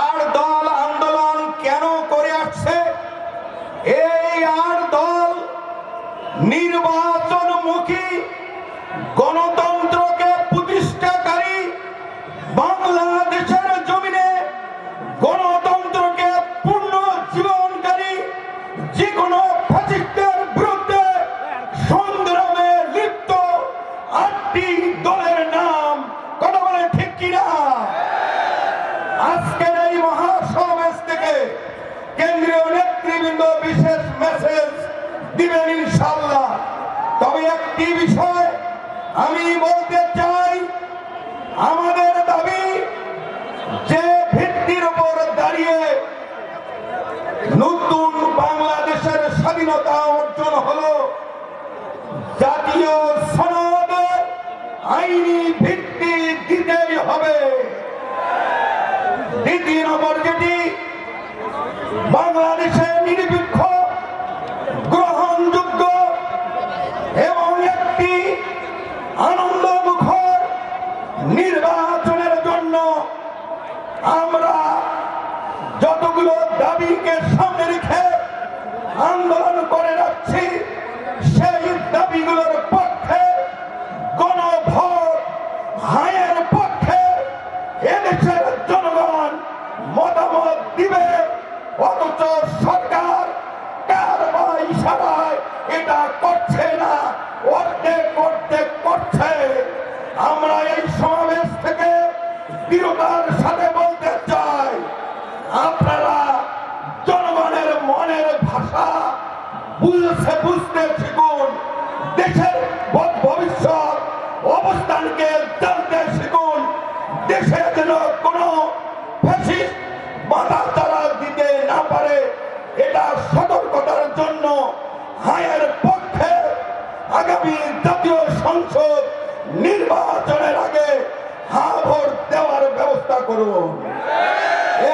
আর দল আন্দোলন কেন করে আসছে? এই আর দল নির্বাচনমুখী গণতন্ত্রকে নেতৃবৃন্দ বিশেষ মেসেজ দিবেন ইনশাল্লাহ তবে একটি বিষয় আমি বলতে চাই, আমাদের দাবি যে ভিত্তির উপর দাঁড়িয়ে নতুন বাংলাদেশের স্বাধীনতা অর্জন হলো জাতীয় সনদ আইনি ভিত্তি দিতেই হবে। দ্বিতীয় নম্বর যেটি নির্বাচনের জন্য আমরা যতগুলো দাবিকে সামনে রেখে আন্দোলন করে রাখছি সেই দাবিগুলোর পক্ষে গণভোট, হায়ের পক্ষে এদেশের জনগণ মতামত দিবে, অথচ সরকার বুঝতে বুঝতে শিখুন। দেশের ভবিষ্যৎ অবস্থানকে জানতে শিখুন। দেশে যেন কোনো ফ্যাসিস্ট বাধা তারা দিতে না পারে, এটা সতর্কতার জন্য হায়ের পক্ষে আগামী জাতীয় সংসদ নির্বাচনের আগে হা দেওয়ার ব্যবস্থা করুন।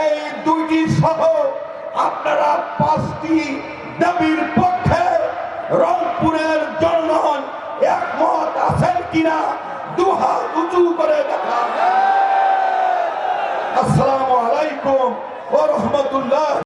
এই দুইটি সহ আপনারা পাঁচটি দাবির রংপুরের জনগণ একমত আছেন কিনা? দুহাত উঁচু করে দেখা আসসালামু আলাইকুম ও রহমতুল্লাহ।